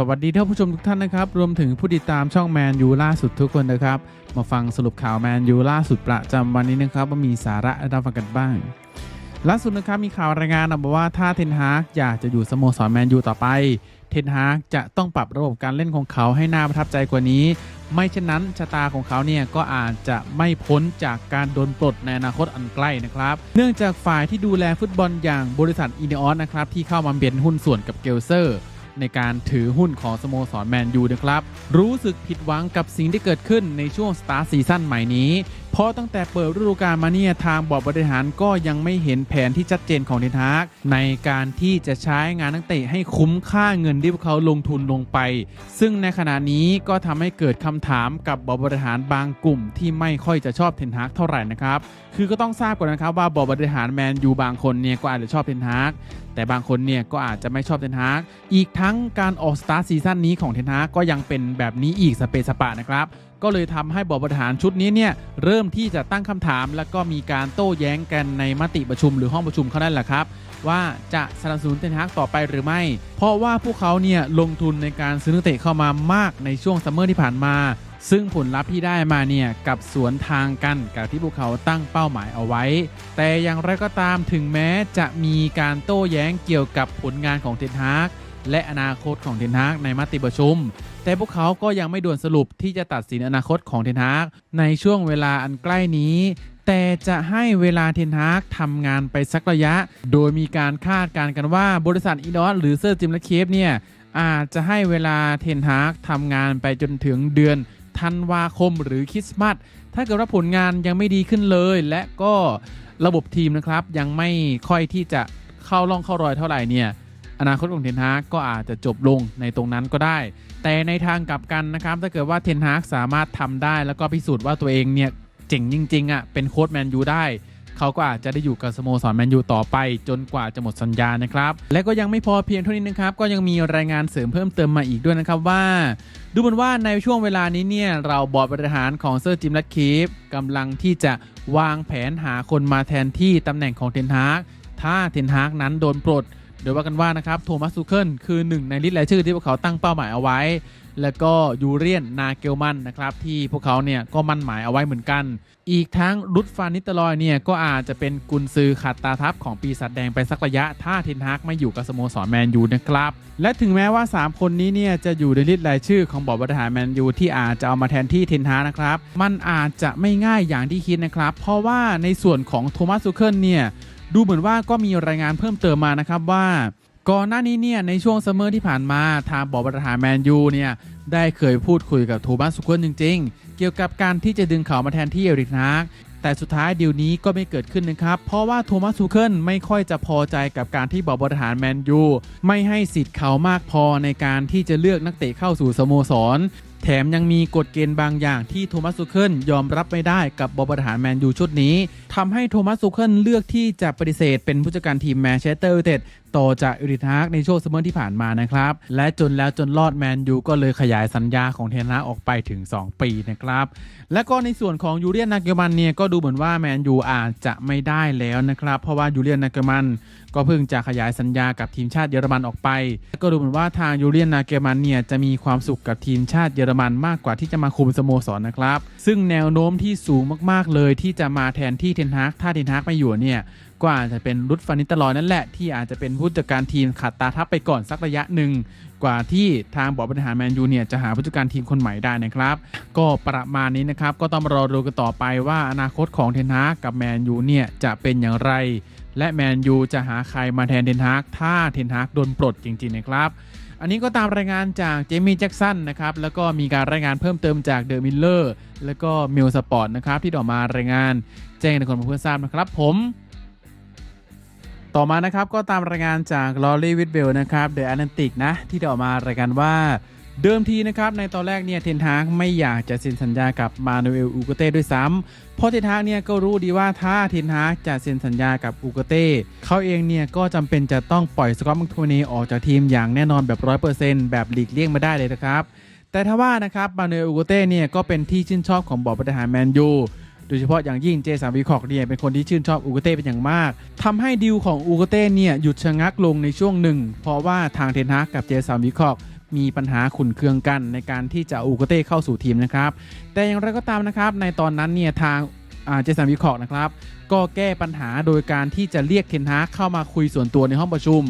สวัสดีท่านผู้ชมทุกท่านนะครับ รวมถึงผู้ติดตามช่องแมนยูล่าสุดทุกคนนะครับ มาฟังสรุปข่าวแมนยูล่าสุดประจำวันนี้นะครับว่ามีสาระอะไรฟังกันบ้าง ล่าสุดนะครับมีข่าวรายงานออกมาว่าถ้าเทนฮากอยากจะอยู่สโมสรแมนยูต่อไป เทนฮากจะต้องปรับระบบการเล่นของเขาให้น่าประทับใจกว่านี้ ไม่เช่นนั้นชะตาของเขาเนี่ยก็อาจจะไม่พ้นจากการโดนปลดในอนาคตอันใกล้นะครับ เนื่องจากฝ่ายที่ดูแลฟุตบอลอย่างบริษัทอีเนออสนะครับที่เข้ามาเปลี่ยนหุ้นส่วนกับเกลเซอร์ ในการถือหุ้นของสโมสรแมนยูนะครับ รู้สึกผิดหวังกับสิ่งที่เกิดขึ้นในช่วงสตาร์ซีซั่นใหม่นี้ เพราะตั้งแต่เปิดฤดูกาลมาเนี่ยทางบอร์ดบริหารก็ยังไม่เห็นแผนที่ชัดเจนของเทนฮากในการที่จะใช้งานนักเตะให้คุ้มค่าเงินที่พวกเขาลงทุนลงไป ซึ่งในขณะนี้ก็ทำให้เกิดคำถามกับบอร์ดบริหารบางกลุ่ม ที่ไม่ค่อยจะชอบเทนฮากเท่าไหร่นะครับคือก็ต้องทราบก่อนนะครับว่าบอร์ดบริหารแมนยูบางคนเนี่ยก็อาจจะชอบเทนฮากแต่บางคนเนี่ยก็อาจจะไม่ชอบเทนฮากอีกทั้งการออกสตาร์ซีซั่นนี้ของเทนฮากก็ยังเป็นแบบนี้อีกสเปซสปะนะครับก็เลยทำให้บอร์ดบริหารชุดนี้เนี่ยเริ่มที่จะตั้งคำถาม แล้วก็มีการโต้แย้งกันในมติประชุมหรือห้องประชุมเขานั่นแหละครับ ว่าจะสนับสนุนเทนฮากต่อไปหรือไม่ เพราะว่าพวกเขาเนี่ยลงทุนในการซื้อนักเตะเข้ามามากในช่วงซัมเมอร์ที่ผ่านมา ซึ่งผลลัพธ์ที่ได้มาเนี่ยกับสวนทางกันกับที่พวกเขาตั้งเป้าหมายเอาไว้ แต่อย่างไรก็ตามถึงแม้จะมีการโต้แย้งเกี่ยวกับผลงานของเทนฮาก และอนาคตของเทนฮากในมติประชุม แต่พวกเขาก็ยังไม่ด่วนสรุปที่จะตัดสินอนาคตของเทนฮากในช่วงเวลาอันใกล้นี้ แต่จะให้เวลาเทนฮากทำงานไปสักระยะ โดยมีการคาดการณ์กันว่าบริษัทอีดอสหรือเซอร์จิมและเคฟเนี่ยอาจจะให้เวลาเทนฮากทำงานไปจนถึงเดือนธันวาคมหรือคริสต์มาส ถ้าเกิดว่าผลงานยังไม่ดีขึ้นเลย และก็ระบบทีมนะครับยังไม่ค่อยที่จะเข้าร่องเข้ารอยเท่าไหร่เนี่ย อนาคตของเทนฮากก็อาจจะจบลงในตรงนั้นก็ได้ แต่ในทางกลับกันนะครับถ้าเกิดว่าเทนฮากสามารถทำได้ แล้วก็พิสูจน์ว่าตัวเองเนี่ยเจ๋งจริงๆอะเป็นโค้ชแมนยูได้เขาก็อาจจะได้อยู่กับสโมสรแมนยูต่อไปจนกว่าจะหมดสัญญานะครับ และก็ยังไม่พอเพียงเท่านี้นะครับ ก็ยังมีรายงานเสริมเพิ่มเติมมาอีกด้วยนะครับว่า ดูเหมือนว่าในช่วงเวลานี้เนี่ย เราบอร์ดบริหารของเซอร์จิมและคีฟกำลังที่จะวางแผนหาคนมาแทนที่ตำแหน่งของเทนฮากถ้าเทนฮากนั้นโดนปลด โดยว่ากันว่านะครับโทมัสซูเคิลคือหนึ่งในลิสต์รายชื่อที่พวกเขาตั้งเป้าหมายเอาไว้ แล้วก็ยูเรียนนาเกลมันนะครับที่พวกเขาเนี่ยก็มั่นหมายเอาไว้เหมือนกัน อีกทั้งรุดฟานิตลอยเนี่ยก็อาจจะเป็นกุนซือขัดตาทัพของปีศาจแดงไปสักระยะ ถ้าเทนฮากไม่อยู่กับสโมสรแมนยูนะครับ และถึงแม้ว่า 3 คนนี้เนี่ยจะอยู่ในลิสต์รายชื่อของบอร์ดบริหารแมนยูที่อาจจะเอามาแทนที่เทนฮากนะครับมันอาจจะไม่ง่ายอย่างที่คิดนะครับเพราะว่าในส่วนของโทมัสซูเคิลเนี่ย ดูเหมือนว่าก็มีรายงานเพิ่มเติมมานะครับว่าก่อนหน้านี้เนี่ยในช่วงซัมเมอร์ที่ผ่านมาทางบอร์ดบริหารแมนยูเนี่ยได้เคยพูดคุยกับโทมัสสุเคิลจริง ๆ เกี่ยวกับการที่จะดึงเขามาแทนที่เอริกนาร์กแต่สุดท้ายเดีลนี้ก็ไม่เกิดขึ้นนะครับ เพราะว่าโทมัสซูเคิลไม่ค่อยจะพอใจกับการที่บอร์ดบริหารแมนยูไม่ให้สิทธิ์เขามากพอในการที่จะเลือกนักเตะเข้าสู่สโมสร แถมยังมีกฎเกณฑ์บางอย่างที่โทมัสซูเคิลยอมรับไม่ได้กับบอร์ดบริหารแมนยูชุดนี้ทำให้โทมัสซูเคิลเลือกที่จะปฏิเสธเป็นผู้จัดการทีมแมนเชสเตอร์ยูไนเต็ด ต่อจากอิริทากในช่วงซัมเมอร์ที่ผ่านมานะครับ และจนแล้วจนรอดแมนยูก็เลยขยายสัญญาของเทนฮากออกไปถึง 2 ปีนะครับ และก็ในส่วนของยูเรียนนาเกมันเนี่ยก็ดูเหมือนว่าแมนยูอาจจะไม่ได้แล้วนะครับ เพราะว่ายูเรียนนาเกมันก็เพิ่งจะขยายสัญญากับทีมชาติเยอรมันออกไป ก็ดูเหมือนว่าทางยูเรียนนาเกมันเนี่ยจะมีความสุขกับทีมชาติเยอรมันมากกว่าที่จะมาคุมสโมสรนะครับ ซึ่งแนวโน้มที่สูงมากๆเลยที่จะมาแทนที่เทนฮากถ้าเทนฮากไม่อยู่เนี่ยก็อาจจะเป็นรุดฟานิตลอยนั่นแหละที่อาจจะเป็นผู้จัดการทีมขัดตาทับไปก่อนสักระยะหนึ่งกว่าที่ทางบอร์ดบริหารแมนยูเนี่ยจะหาผู้จัดการทีมคนใหม่ได้นะครับ ก็ประมาณนี้นะครับ ก็ต้องรอดูกันต่อไปว่าอนาคตของเทนฮากกับแมนยูเนี่ยจะเป็นอย่างไร และแมนยูจะหาใครมาแทนเทนฮากถ้าเทนฮากโดนปลดจริงๆนะครับ อันนี้ก็ตามรายงานจากเจมี่แจ็กสันนะครับ แล้วก็มีการรายงานเพิ่มเติมจากเดอะมิลเลอร์แล้วก็มิลสปอร์ตนะครับ ที่ออกมารายงานแจ้งในคนเพื่อนทราบนะครับผม ต่อมานะครับก็ตามรายงานจากลอรีวิดเบลนะครับเดอะแอตแลนติกนะที่ได้ออกมารายงานว่า เดิมทีนะครับในตอนแรกเนี่ยเทนฮากไม่อยากจะเซ็นสัญญากับมานูเอลอูกเต้ด้วยซ้ำเพราะเทนฮากเนี่ยก็รู้ดีว่าถ้าเทนฮากจะเซ็นสัญญากับอูกเต้เขาเองเนี่ยก็จำเป็นจะต้องปล่อยสกอตแมักโทนีออกจากทีมอย่างแน่นอนแบบร้อยเปอร์เซนต์แบบหลีกเลี่ยงไม่ได้เลยนะครับ แต่ถ้าว่านะครับมานูเอลอูกเต้เนี่ยก็เป็นที่ชื่นชอบของบอร์ดบริหารแมนยูโดยเฉพาะอย่างยิ่งเจสันวิคอกเนี่ยเป็นคนที่ชื่นชอบอูกเต้เป็นอย่างมากทำให้ดีลของอูกเต้เนี่ยหยุดชะงักลงในช่วงหนึ่ง เพราะว่าทางเทนฮากกับเจสันวิคอก มีปัญหาขุนเคืองกันในการที่จะอูกเต้เข้าสู่ทีมนะครับ แต่อย่างไรก็ตามนะครับ ในตอนนั้นเนี่ยทางเจสันวิเคราะห์นะครับ ก็แก้ปัญหาโดยการที่จะเรียกเทนฮากเข้ามาคุยส่วนตัวในห้องประชุม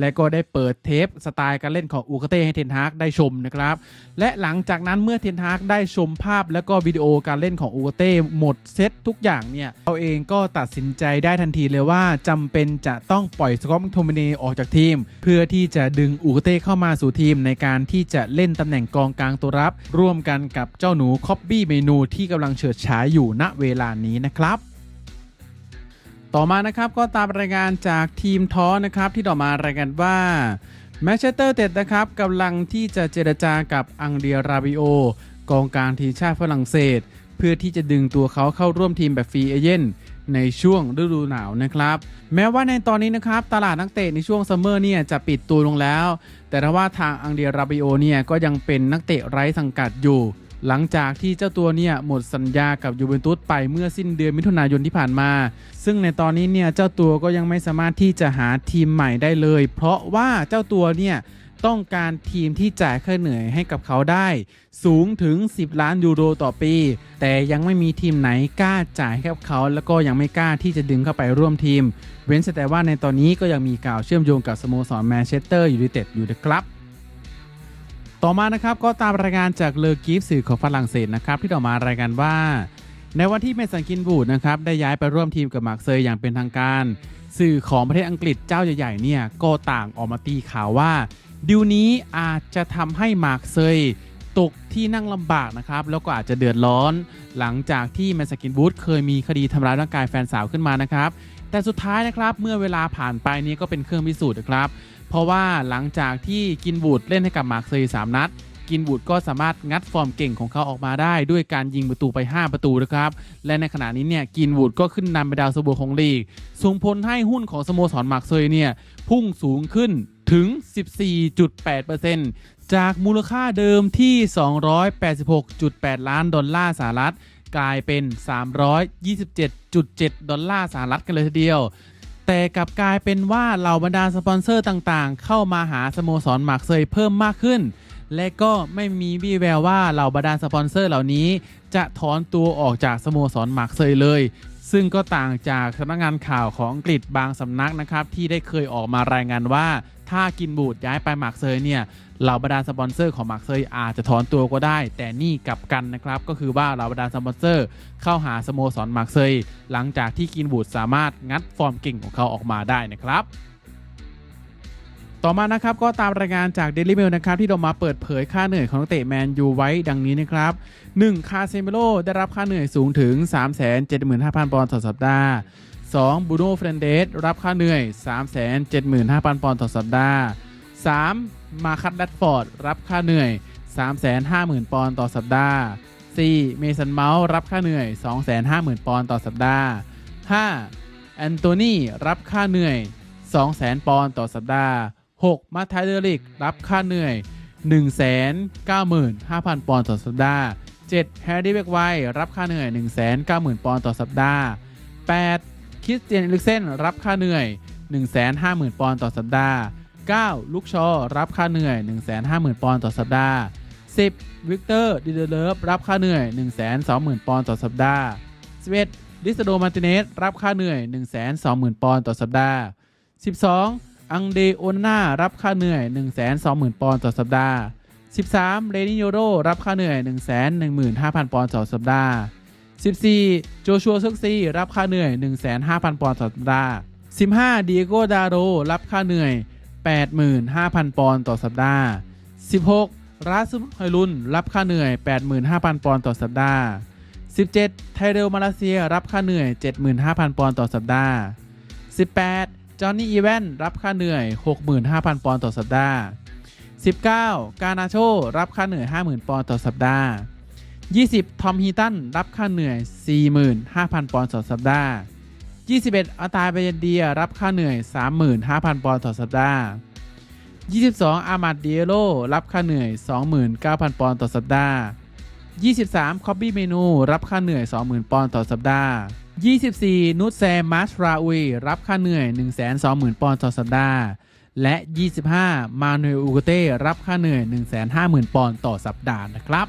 และก็ได้เปิดเทปสไตล์การเล่นของอูกาเต้ให้เทนฮากได้ชมนะครับ และหลังจากนั้นเมื่อเทนฮากได้ชมภาพและก็วิดีโอการเล่นของอูกาเต้หมดเซตทุกอย่างเนี่ยเขาเองก็ตัดสินใจได้ทันทีเลยว่าจำเป็นจะต้องปล่อยสกอตแมคโทมินีออกจากทีม เพื่อที่จะดึงอูกาเต้เข้ามาสู่ทีมในการที่จะเล่นตำแหน่งกองกลางตัวรับ ร่วมกันกับเจ้าหนูคอบบี้เมนูที่กำลังเฉิดฉายอยู่ณเวลานี้นะครับ ต่อมานะครับก็ตามรายงานจากทีมท้อนะครับที่ต่อมารายงานว่าแมนเชสเตอร์เต็ดนะครับกำลังที่จะเจรจากับอังเดียราบิโอกองกลางทีมชาติฝรั่งเศส เพื่อที่จะดึงตัวเขาเข้าร่วมทีมแบบฟรีเอเจนต์ในช่วงฤดูหนาวนะครับ แม้ว่าในตอนนี้นะครับ ตลาดนักเตะในช่วงซัมเมอร์เนี่ยจะปิดตัวลงแล้ว แต่ถ้าว่าทางอังเดียราบิโอเนี่ยก็ยังเป็นนักเตะไร้สังกัดอยู่ หลังจากที่เจ้าตัวเนี่ยหมดสัญญากับยูเวนตุสไปเมื่อสิ้นเดือนมิถุนายนที่ผ่านมา ซึ่งในตอนนี้เนี่ยเจ้าตัวก็ยังไม่สามารถที่จะหาทีมใหม่ได้เลย เพราะว่าเจ้าตัวเนี่ยต้องการทีมที่จ่ายค่าเหนื่อยให้กับเขาได้ สูงถึง 10 ล้านยูโรต่อปี แต่ยังไม่มีทีมไหนกล้าจ่ายให้กับเขา แล้วก็ยังไม่กล้าที่จะดึงเข้าไปร่วมทีม เว้นแต่ว่าในตอนนี้ก็ยังมีข่าวเชื่อมโยงกับสโมสรแมนเชสเตอร์ยูไนเต็ดอยู่นะครับ ต่อมานะครับก็ตามรายงานจากเลอกิฟสื่อของฝรั่งเศสนะครับที่ต่อมารายงานว่า ในวันที่เมสันกินบูดนะครับได้ย้ายไปร่วมทีมกับมาร์กเซย์อย่างเป็นทางการ สื่อของประเทศอังกฤษเจ้าใหญ่ๆเนี่ยก็ต่างออกมาตีข่าวว่าดิวนี้อาจจะทำให้มาร์กเซยตกที่นั่งลำบากนะครับแล้วก็อาจจะเดือดร้อน หลังจากที่แมนสกินบูดเคยมีคดีทำร้ายร่างกายแฟนสาวขึ้นมานะครับแต่สุดท้ายนะครับเมื่อเวลาผ่านไปนี้ก็เป็นเครื่องพิสูจน์นะครับ เพราะว่าหลังจากที่กินบูดเล่นให้กับมาร์กเซย์3นัด กินบูดก็สามารถงัดฟอร์มเก่งของเขาออกมาได้ด้วยการยิงประตูไป 5 ประตูนะครับ และในขณะนี้เนี่ยกินบูดก็ขึ้นนำไปดาวซัวโบของลีก ส่งผลให้หุ้นของสโมสรมาร์กเซย์เนี่ยพุ่งสูงขึ้นถึง 14.8%จากมูลค่าเดิมที่ 286.8 ล้านดอลลาร์สหรัฐกลายเป็น 327.7 ดอลลาร์สหรัฐกันเลยทีเดียว แต่กลับกลายเป็นว่าเหล่าบรรดาสปอนเซอร์ต่างๆ เข้ามาหาสโมสรหมากเซยเพิ่มมากขึ้น และก็ไม่มีวี่แววว่าเหล่าบรรดาสปอนเซอร์เหล่านี้ จะถอนตัวออกจากสโมสรหมากเซยเลย ซึ่งก็ต่างจากสำนักงานข่าวของอังกฤษบางสำนักนะครับที่ได้เคยออกมารายงานว่า ถ้ากินบูดย้ายไปหมากเซยเนี่ยเหล่าบรรดาสปอนเซอร์ของหมากเซยอาจจะถอนตัวก็ได้ แต่นี่กลับกันนะครับก็คือว่าเหล่าบรรดาสปอนเซอร์ เข้าหาสโมสรหมากเซยหลังจากที่กินบูดสามารถงัดฟอร์มเก่งของเขาออกมาได้นะครับต่อมานะครับก็ตามรายงานจาก Daily Mail นะครับที่เรามาเปิดเผยค่าเหนื่อยของนักเตะแมนยูไว้ดังนี้นะครับ 1. คาเซมิโลได้รับค่าเหนื่อยสูงถึง 375,000 ปอนด์ต่อสัปดาห์ 2. บูโน่เฟรนเดสรับค่าเหนื่อย 375,000 ปอนด์ต่อสัปดาห์ 3. มาคัตแรดฟอร์ดรับค่าเหนื่อย 350,000 ปอนด์ต่อสัปดาห์ 4. เมสันเมาส์รับค่าเหนื่อย 250,000 ปอนด์ต่อสัปดาห์ 5. แอนโทนีรับค่าเหนื่อย 200,000 ปอนด์ต่อสัปดาห์ 6. มาไทเดอริกรับค่าเหนื่อย 195,000 ปอนด์ต่อสัปดาห์ 7. แฮร์รี่เบกไวท์รับค่าเหนื่อย 190,000 ปอนด์ต่อสัปดาห์ 8. คริสเตียนเอลิกเซนรับค่าเหนื่อย 150,000 ปอนด์ต่อสัปดาห์ 9. ลูกชอรับค่าเหนื่อย 150,000 ปอนด์ต่อสัปดาห์ 10. วิกเตอร์ดิเดเลฟรับค่าเหนื่อย 120,000 ปอนด์ต่อสัปดาห์ 11. ดิสโดมาร์ติเนสรับค่าเหนื่อย 120,000 ปอนด์ต่อสัปดาห์ 12. อังเดโอนารับค่าเหนื่อย 120,000 ปอนด์ต่อสัปดาห์ 13. เรนิโยโรรับค่าเหนื่อย 115,000 ปอนด์ต่อสัปดาห์ 14. โจชัวซึกซีรับค่าเหนื่อย 15,000 ปอนด์ต่อสัปดาห์ 15. ดิเอโก ดาโร รับค่าเหนื่อย 85,000 ปอนด์ต่อสัปดาห์ 16. ราซุมฮอยลุน รับค่าเหนื่อย 85,000 ปอนด์ต่อสัปดาห์ 17. ไทเรลมาเลเซีย รับค่าเหนื่อย 75,000 ปอนด์ต่อสัปดาห์ 18. จอห์นนี่ อีแวน รับค่าเหนื่อย 65,000 ปอนด์ต่อสัปดาห์ 19. กานาโช รับค่าเหนื่อย 50,000 ปอนด์ต่อสัปดาห์ 20. ทอมฮีตัน รับค่าเหนื่อย 45,000 ปอนด์ต่อสัปดาห์ 21. อัลตาเบยเดีย รับค่าเหนื่อย 35,000 ปอนด์ต่อสัปดาห์ 22. อามาดเดียโล รับค่าเหนื่อย 29,000 ปอนด์ต่อสัปดาห์ 23. คอบบี้เมนู รับค่าเหนื่อย 20,000 ปอนด์ต่อสัปดาห์ 24. นุชแซมมาชราอุย รับค่าเหนื่อย 120,000 ปอนด์ต่อสัปดาห์ และ 25 มาเนลอูกเต้ รับค่าเหนื่อย 150,000 ปอนด์ต่อสัปดาห์นะครับ